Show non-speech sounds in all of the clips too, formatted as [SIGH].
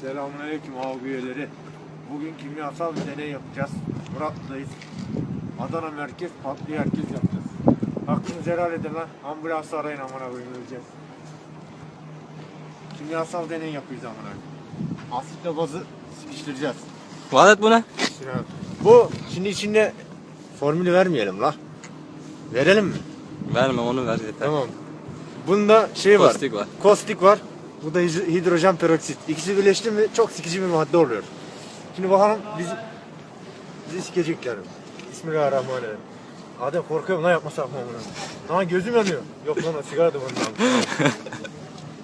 Selamünaleyküm av üyeleri. Bugün kimyasal bir deney yapacağız. Murat'tayız. Adana merkez patlı herkes yapacağız. Hakkınızı helal edin lan. Ambulans arayın amına koyayım öleceğiz. Kimyasal deney yapıyoruz amına koyayım. Asitle bazı sıkıştıracağız. Valet bu ne? Bu şimdi içinde formülü vermeyelim la. Verelim mi? Verme onu ver yeter. Tamam. Bunda şey var. Kostik var. Kostik var. Bu da hid- hidrojen peroksit. İkisi birleşti mi çok sikici bir madde oluyor. Şimdi bakalım bizi, bizi sikecekler. mi? Bismillahirrahmanirrahim. Adem korkuyorum lan yapmasak mı bunu? Lan gözüm yanıyor. Yok lan sigara da bundan. [LAUGHS]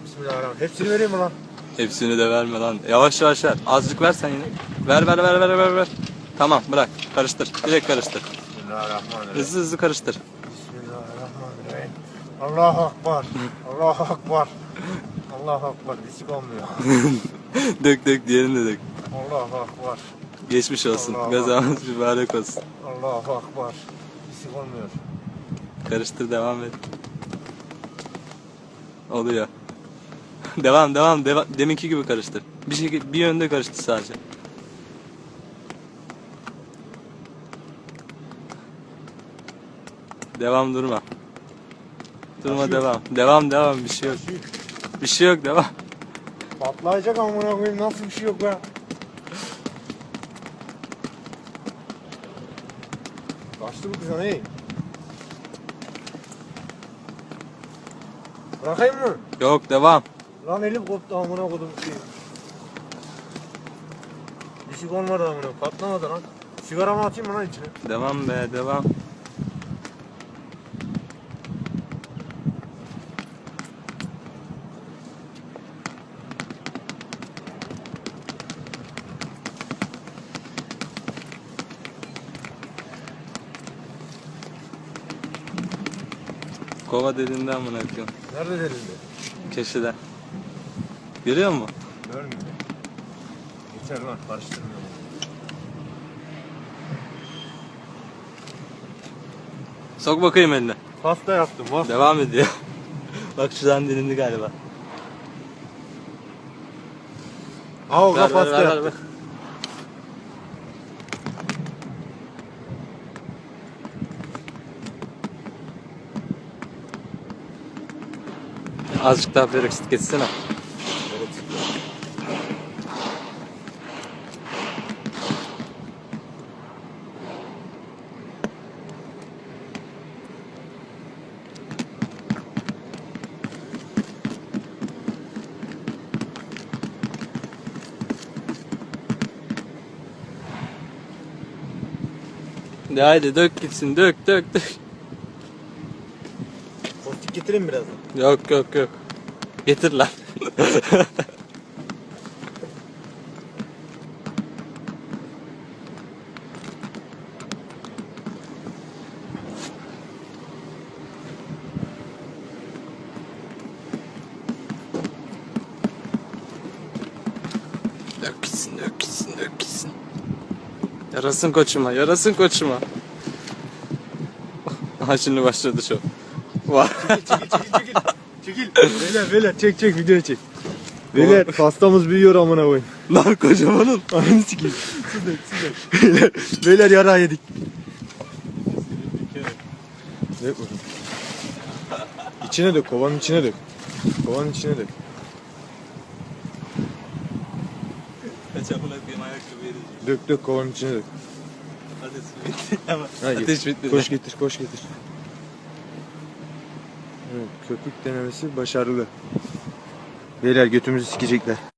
Bismillahirrahmanirrahim. Hepsini vereyim mi lan? Hepsini de verme lan. Yavaş yavaş ver. Azıcık ver sen yine. Ver ver ver ver ver ver. Tamam bırak. Karıştır. Direkt karıştır. Bismillahirrahmanirrahim. Hızlı hızlı karıştır. Bismillahirrahmanirrahim. Allahu Akbar. Allahu Akbar. Allahu Akbar. Bisik olmuyor. [LAUGHS] dök dök diğerini de dök. Allahu Akbar. Geçmiş olsun. Allah Gazamız mübarek olsun. Allahu Akbar. Bisik olmuyor. Karıştır devam et. Oluyor. [LAUGHS] devam devam devam. Deminki gibi karıştır. Bir şey bir yönde karıştır sadece. Devam durma. Durma Yaşıyor. devam. Devam devam bir şey yok. Bir şey yok devam. Patlayacak amına koyayım nasıl bir şey yok ya. Kaçtı bu kız hey. Bırakayım mı? Yok devam. Lan elim koptu amına kodum şey. Bir şey olmadı amına patlamadı lan. Sigaramı atayım mı lan içine? Devam be devam. Kova dediğinde amına koyayım. Nerede delildi? Köşede. Görüyor musun? Görmüyor. Yeter lan karıştırmıyorum. Sok bakayım eline. Pasta yaptım bak. Devam ediyor. Bak şuradan dilindi galiba. Aa Ver, ver, pasta ver, ver. Azıcık daha peroksit geçsene. De haydi dök gitsin dök dök dök. Getireyim biraz. Yok yok yok. Getir lan. dök gitsin dök gitsin dök gitsin. Yarasın koçuma yarasın koçuma. [LAUGHS] Aha şimdi başladı şu. Vay. Çekil çekil çekil. Çekil. Beyler beyler çek çek video çek. Beyler pastamız büyüyor amına koyayım. Lan kocamanın. Ananı sikeyim. Su dök su dök. Beyler, beyler yara yedik. Dök bakalım. İçine dök kovanın içine dök. Kovanın içine dök. Kaçamına koyayım ayakkabı vereceğim. Dök dök kovanın içine dök. Ateş bitti ama. Ha, Ateş bitti. Koş getir koş getir. Köpük denemesi başarılı. Beyler götümüzü sikecekler.